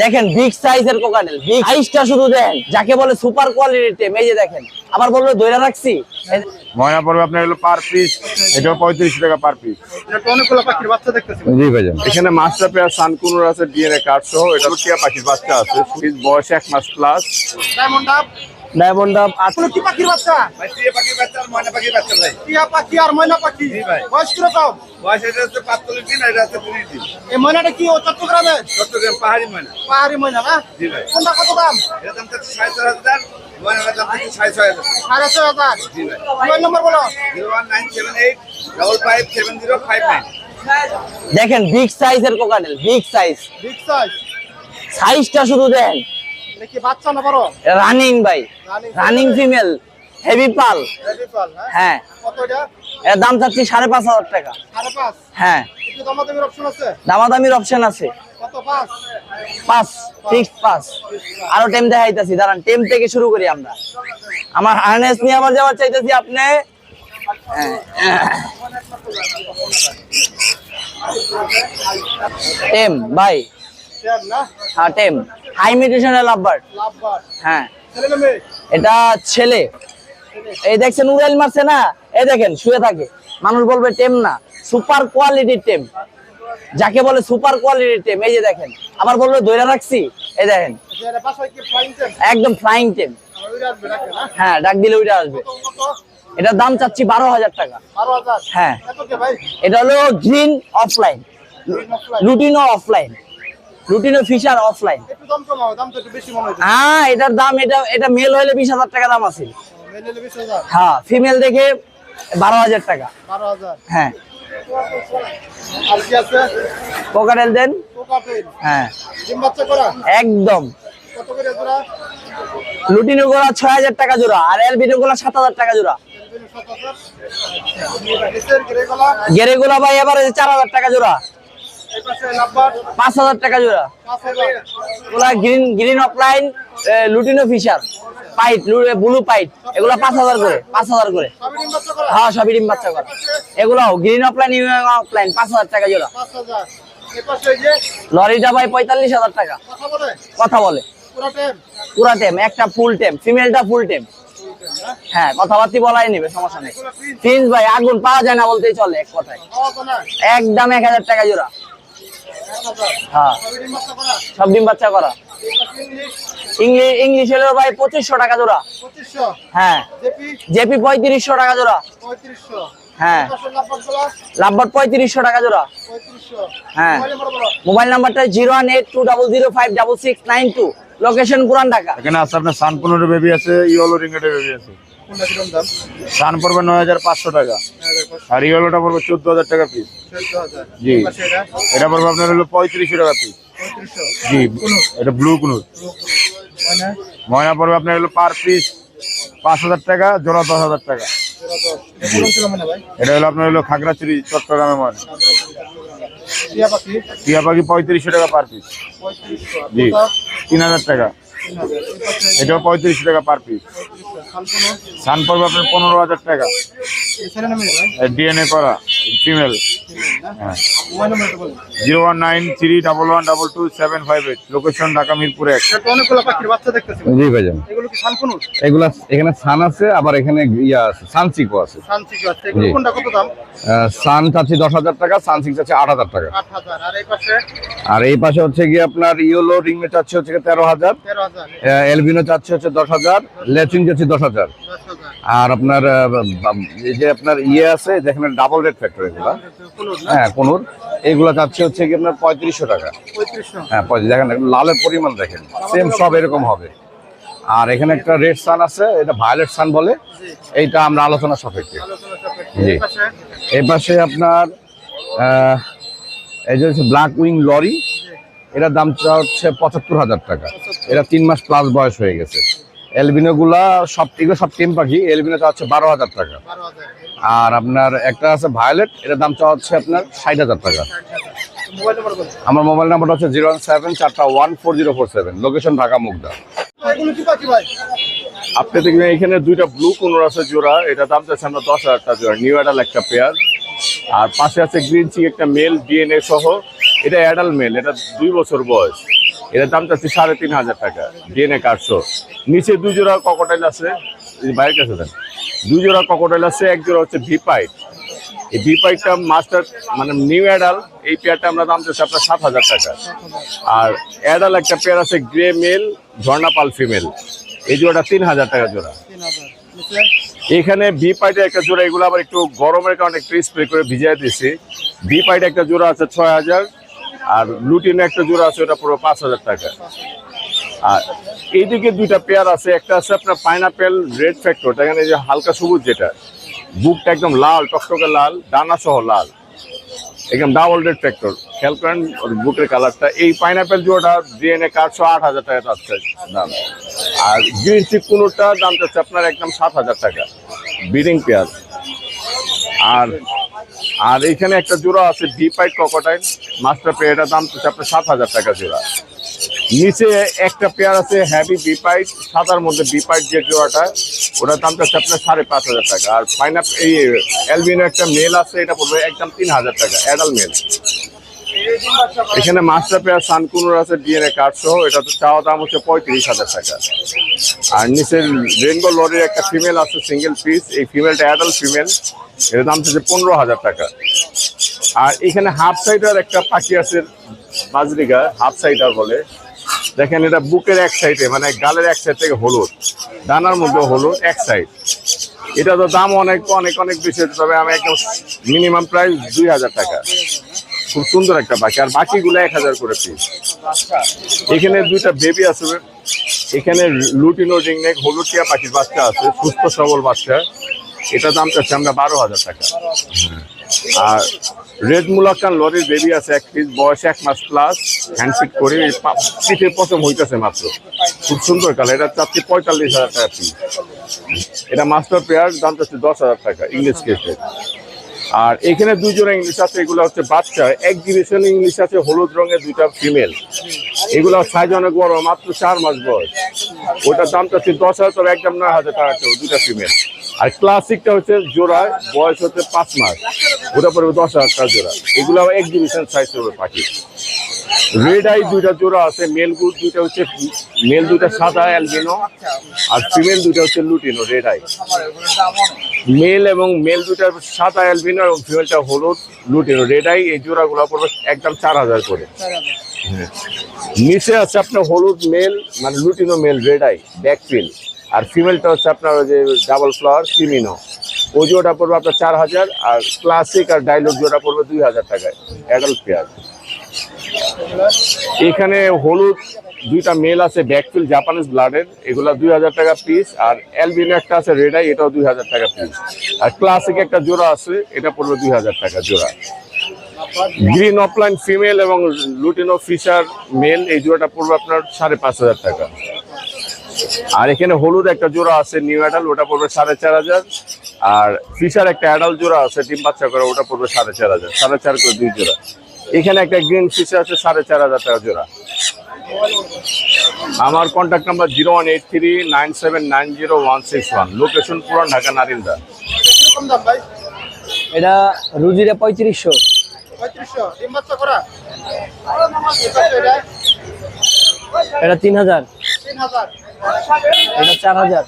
দেখেন বিগ সাইজের cockatiel big সাইজটা শুধু দেন যাকে বলে সুপার কোয়ালিটির টেম এই যে দেখেন আবার বলল দইরা রাখছি? ময়না পড়বে আপনার হলো পার পিস এটাও পঁয়ত্রিশ টাকা পার পিস অনেকগুলো পাখির বাচ্চা দেখতেছি জি ভাইজান এখানে মাস্টার পেয়ার সানকুনুর আছে ডিএনএ কার্ড সহ এটা হলো টিয়া পাখির বাচ্চা আছে পিস বয়স এক মাস প্লাস ডায়মন্ড ডায়মন্ড আপ এগুলো কি পাখির বাচ্চা? টিয়া পাখি আর ময়না পাখি। বয়স কীরকম? এই ময়নাটা কি ও চট্টগ্রামে? পাহাড়ি ময়না। ময়না না? জি ভাই। কোনটা কত দাম? দাম দাম জি ভাই। মোবাইল নম্বর বলো। দেখেন বিগ সাইজের cockatiel big size big size সাইজটা শুধু দেন। এটা কি বাচ্চা না বড়? রানিং ভাই রানিং ফিমেল হেভি পাল। রেডি পাল হ্যাঁ? হ্যাঁ। কত এটা? এর দাম চাচ্ছি সাড়ে পাঁচ হাজার টাকা। সাড়ে পাঁচ? হ্যাঁ। একটু দামাদামির অপশন আছে? দামাদামির অপশন আছে। কত পাঁচ? পাঁচ ফিক্স পাঁচ। আরও টেম দেখাইতেছি দাঁড়ান টেম থেকে শুরু করি আমরা। আমার হার্নেস নিয়ে আবার যাওয়ার চাইতেছি আপনি? টেম না? হ্যাঁ টেম। হাই মিউটেশনের লাভবার লাভবার হ্যাঁ। ছেলে না মেয়ে? এটা ছেলে। এই দেখছেন উড়াইল মারছে না? এই দেখেন শুয়ে থাকে। মানুষ বলবে টেম না সুপার কোয়ালিটির টেম। যাকে বলে সুপার কোয়ালিটির টেম এই যে দেখেন। আবার বলবে দইরা রাখছি এই দেখেন। টেম? একদম ফ্লাইং টেম। হ্যাঁ ডাক দিলে ওইটা আসবে। এটার দাম চাচ্ছি বারো হাজার টাকা। হ্যাঁ। এটা হলো green opaline lutino opaline lutino Fischer opaline হয় এটার দাম এটা এটা মেল হলে বিশ হাজার টাকা দাম আছে। হ্যাঁ ফিমেল দেখে বারো হাজার টাকা। হ্যাঁ। আর কি আছে? কোকারেল দেন। হ্যাঁ। একদম। লুটিনো গোলা ছয় হাজার টাকা জোড়া আর এলবিনো গোলা সাত হাজার টাকা জোড়া। তিন সাত হাজার। নিচের গেরে গোলা? ভাই এবারে চার হাজার টাকা জোড়া। পাঁচ হাজার টাকা জোড়া। হাজার green green opaline lutino Fischer pied blue pied এগুলা পাঁচ হাজার করে, পাঁচ হাজার করে। হ্যাঁ সবই ডিম বাচ্চা করা। এগুলাও গ্রিন অফলাইন ইউএম অফলাইন পাঁচ হাজার টাকা জোড়া। লরিটা ভাই পঁয়তাল্লিশ হাজার টাকা। কথা বলে। পুরো টেম একটা ফুল টেম ফিমেলটা ফুল টেম হ্যাঁ কথাবার্তি বলাই নেবে, সমস্যা নেই। প্রিন্স ভাই, আগুন পাওয়া যায় না বলতেই চলে এক কথায়। একদম এক হাজার টাকা জোড়া। হ্যাঁ। সব ডিম বাচ্চা করা। ইংলিশ ইংলিশ হলো ভাই পঁচিশশো টাকা জোড়া। হ্যাঁ। জেপি? জেপি পঁয়ত্রিশশো টাকা জোড়া। হ্যাঁ। লাভবার পঁয়ত্রিশশো টাকা জোড়া। হ্যাঁ। মোবাইল নাম্বারটা zero one eight two double zero five double six nine two. Location Puran Dhaka. এখানে আছে আপনার সানকুনুরের বেবি আছে ইয়েলো রিঙ্গেটের বেবি আছে। সান পড়বে নয় হাজার পাঁচশো টাকা। আর ইয়েলোটা পড়বে চোদ্দ হাজার টাকা পিস জি। এটা পড়বে আপনার হলো পঁয়ত্রিশশো টাকা পিস জি এটা ব্লু কুনুর। মানে ময়না? পড়বে আপনার হলো পার পিস পাঁচ হাজার টাকা জোড়া দশ হাজার টাকা। এটা মানে হলো আপনার হলো খাগড়াছড়ি চট্টগ্রামের ময়না। টিয়া পাখি? পঁয়ত্রিশশো টাকা পার পিস জি তিন হাজার টাকা। এটাও পঁয়ত্রিশশো টাকা পার পিস সান পড়বে আপনার পনেরো হাজার টাকা। ডিএনএ করা ফিমেল হ্যাঁ। Zero one nine three double one double two seven five eight location Dhaka Mirpur এক। এটা অনেকগুলো পাখির বাচ্চা দেখতেছি জি ভাইজান। এগুলো এগুলা এখানে সান আছে আবার এখানে ইয়া আছে সানসিকো আছে। আছে। এগুলো জি। কোনটা কত দাম? আহ, সান চাচ্ছি দশ হাজার টাকা সানসিক চাচ্ছি আট হাজার টাকা। আর এই পাশে? আর এই পাশে হচ্ছে গিয়ে আপনার ইয়েলো রিংমে চাচ্ছে হচ্ছে তেরো হাজার। তেরো হাজার। এলবিনো চাচ্ছে হচ্ছে দশ হাজার লেচিং চাচ্ছি দশ হাজার। আর আপনার এই যে আপনার ইয়ে আছে যেখানে ডাবল রেড ফ্যাক্টর এগুলা। হ্যাঁ কোনুর। এইগুলা চাচ্ছে হচ্ছে কি আপনার পঁয়ত্রিশশো টাকা। হ্যাঁ দেখেন লালের পরিমাণ দেখেন। সেম সব এরকম হবে। আর এখানে একটা রেড সান আছে এটা ভায়োলেট সান বলে। এইটা আমরা আলোচনা সাপেক্ষে। জি। এই পাশে? আপনার এই যে হচ্ছে ব্ল্যাক উইং লরি এটার দামটা হচ্ছে পঁচাত্তর হাজার টাকা। এটা তিন মাস প্লাস বয়স হয়ে গেছে। এলবিনো গুলা সব এগুলো সব টেম পাখি এলবিনোটা হচ্ছে বারো হাজার টাকা। আর আপনার একটা আছে ভায়োলেট এটার দাম চাওয়া হচ্ছে আপনার ষাট হাজার টাকা। আমার মোবাইল নাম্বারটা হচ্ছে জিরো ওয়ান সেভেন চারটা one four zero four seven location Dhaka, Mugda. আপনি দেখবেন এখানে দুইটা ব্লু কোনোর আছে জোড়া এটা দাম চাচ্ছে আমরা দশ হাজার টাকা জোড়া। নিউ অ্যাডাল একটা পেয়ার আর পাশে আছে গ্রিন চিক একটা মেল ডিএনএ সহ। এটা অ্যাডাল মেল এটা দুই বছর বয়স। এটার দাম চাচ্ছি সাড়ে তিন হাজার টাকা ডিএনএ কার্ডশো নিচে দুই জোড়া ককটাইল আছে বাইরের কাছে দেন। দুই জোড়া ককটাইল আছে এক জোড়া হচ্ছে ভিপাইট এই ভিপাইটটা মাস্টার মানে নিউ অ্যাডাল এই পেয়ারটা আমরা দাম চাচ্ছি আপনার সাত হাজার টাকা। আর অ্যাডাল একটা পেয়ার আছে গ্রে মেল ঝর্ণাপাল ফিমেল এই জোড়াটা তিন হাজার টাকা জোড়া। এখানে বি পাইটে একটা জোড়া এগুলো আবার একটু গরমের কারণে একটু স্প্রে করে ভিজিয়ে দিয়েছি। বি পাইটে একটা জোড়া আছে ছয় হাজার আর লুটিনে একটা জোড়া আছে, ওটা পুরো পাঁচ হাজার টাকা। আর এইদিকে দুইটা পেয়ার আছে, একটা আছে আপনার পাইনাপেল রেড ফ্যাক্টর এখানে যে হালকা সবুজ যেটা। বুকটা একদম লাল, টকটকে লাল, ডানা সহ লাল। একদম ডাবল রেড ফ্যাক্টর খেয়াল করেন বুকের কালারটা এই পাইনাপেল জোড়াটা ডিএনএ কার্ডশো আট হাজার টাকা যাচ্ছে দাম। আর গ্রিন চিক কোনোটা দাম যাচ্ছে আপনার একদম সাত হাজার টাকা। বিডিং পেয়ার আর আর এইখানে একটা জোড়া আছে ডি পাইট ককটাইল মাস্টার পেয়ারটার দাম হচ্ছে আপনার সাত হাজার টাকা জোড়া। নিচে একটা পেয়ার আছে হ্যাভি বিপাইট সাদার মধ্যে বিপাইট যে জোড়াটা, ওটার দাম হচ্ছে আপনার সাড়ে পাঁচ হাজার টাকা। আর পাইনাপ এই অ্যালবিনো একটা মেল আছে, এটা পড়বে একদম তিন হাজার টাকা অ্যাডাল মেল এখানে মাস্টার পেয়ার সানকুনুর আছে ডিএনএ কার্ড সহ, এটা তো চাওয়া দাম হচ্ছে পঁয়ত্রিশ হাজার টাকা। আর নিচের রেনবো লরির একটা ফিমেল আছে সিঙ্গেল পিস এই ফিমেলটা অ্যাডাল্ট ফিমেল এর দাম হচ্ছে পনেরো হাজার টাকা। আর এখানে হাফ সাইডার একটা পাখি আছে বাজরিগা হাফ সাইডার বলে। দেখেন, এটা বুকের এক সাইডে মানে গালের এক সাইড থেকে হলুদ, ডানার মধ্যে হলুদ, এক সাইড এটা তো দাম অনেক অনেক অনেক বেশি তবে আমি একদম মিনিমাম প্রাইস দুই হাজার টাকা। খুব সুন্দর একটা পাখি আর বাকিগুলো এক হাজার করে পিস এখানে দুইটা বেবি আছে এখানে লুটিনো রিংনেক হলুদ টিয়া পাখির বাচ্চা আছে, সুস্থ সবল বাচ্চা। এটা দাম চাচ্ছে আমরা বারো হাজার টাকা। আর রেড মুলাক্কান লরির বেবি আছে এক পিস বয়স এক মাস প্লাস হ্যান্ডফিট করে পিঠে পচম হইতেছে মাত্র। খুব সুন্দর কালার এটা চাচ্ছি পঁয়তাল্লিশ হাজার টাকা পিস এটা মাস্টার পেয়ার দাম চাচ্ছে দশ হাজার টাকা ইংলিশ কেসের আর এখানে দুই জোড়া ইংলিশ আছে, এগুলো হচ্ছে বাচ্চা। এক্সিবিশন ইংলিশ আছে, হলুদ রঙের দুইটা ফিমেল এগুলো সাইজ অনেক বড়, মাত্র চার মাস বয়স। ওটার দামটা চাচ্ছি দশ হাজার, তবে একদম নয় হাজার টাকা দুইটা ফিমেল আর ক্লাসিকটা হচ্ছে জোড়া বয়স হচ্ছে পাঁচ মাস। ওটা পড়বে দশ হাজার টাকা জোড়া। এগুলো আবার এক্সিবিশন সাইজ হবে পাখি। রেড আই দুইটা জোড়া আছে মেল গুড দুইটা হচ্ছে মেল দুইটা সাদা অ্যালবিনো আর ফিমেল দুইটা হচ্ছে লুটিনো রেড আই মেল এবং মেল দুইটা সাদা অ্যালবিনো এবং ফিমেলটা হলুদ লুটিনো রেড আই এই জোড়াগুলো পড়বে একদম চার হাজার করে। নিচে আছে আপনার হলুদ মেল মানে lutino male red eye back fill আর ফিমেলটা হচ্ছে আপনার ওই যে ডাবল ফ্লাওয়ার সিমিনো ওই জোড়া পড়বে আপনার চার হাজার, আর ক্লাসিক আর ডাইলগ জোড়া পড়বে দুই হাজার টাকায়। অ্যাডাল্ট পেয়ার এখানে হলুদ দুইটা মেল আছে ব্যাকফিল জাপানিজ ব্লাডের এগুলা দুই হাজার টাকা পিস আর অ্যালবিনো একটা আছে রেড আই এটাও দুই হাজার টাকা পিস আর ক্লাসিক একটা জোড়া আছে, এটা পড়বে দুই হাজার টাকা জোড়া। গ্রিন অফলাইন ফিমেল এবং লুটিনো ফিশার মেল এই জোড়াটা পড়বে আপনার সাড়ে পাঁচ হাজার টাকা। আর এখানে হলুদ একটা জোড়া আছে নিউ অ্যাডাল ওটা পড়বে সাড়ে চার হাজার। আর ফিশার একটা অ্যাডাল জোড়া আছে, ডিম বাচ্চা করে, ওটা পড়বে সাড়ে চার হাজার, সাড়ে চার করে দুই জোড়া। এখানে একটা গ্রিন ফিশার আছে, সাড়ে চার হাজার টাকা জোড়া। আমার contact number zero one eight three nine seven nine zero one six one location Puran Dhaka Narinda. এটা রুজিরে পঁয়ত্রিশশো। এটা তিন হাজার এটা চার হাজার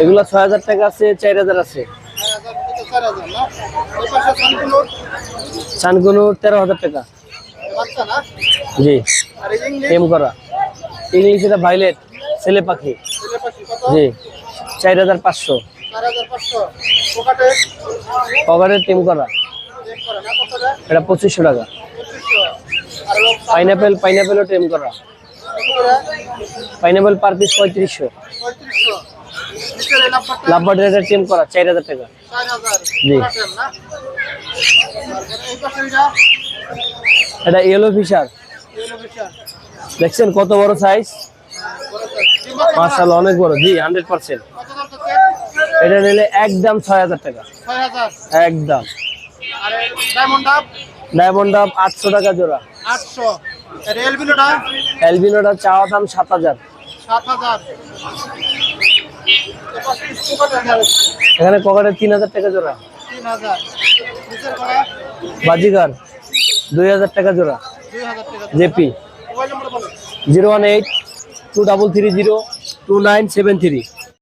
এগুলো ছয় হাজার টাকা আছে চার হাজার আছে চানগুনো তেরো হাজার টাকা। জি। টেম করা। ইংলিশ এটা ভাইলেট ছেলে পাখি। জি। চার হাজার পাঁচশো। চার হাজার পাঁচশো। পোকাটে? কভারের টেম করা। এটা পঁচিশশো টাকা। পাইনাপেল পাইনাপেলও টেম করা। পাইনাপেল পার পিস পঁয়ত্রিশশো। লাভবার্ডের এটা টেম করা চার হাজার টাকা। জি। এটা ইয়েলো ফিশার দেখছেন কত বড় সাইজ মার্শাল অনেক বড়। জি হান্ড্রেড পার্সেন্ট এটা নিলে একদম ছয় হাজার টাকা। একদম। আর ডায়মন্ড আপ আটশো টাকা জোড়া। আটশো। অ্যালবিনোটা চাওয়া দাম সাত হাজার। এখানে ককারের তিন হাজার টাকা জোড়া। বাজিগার। দুই হাজার টাকা জোড়া। JP. Zero one eight two double three zero two nine seven three.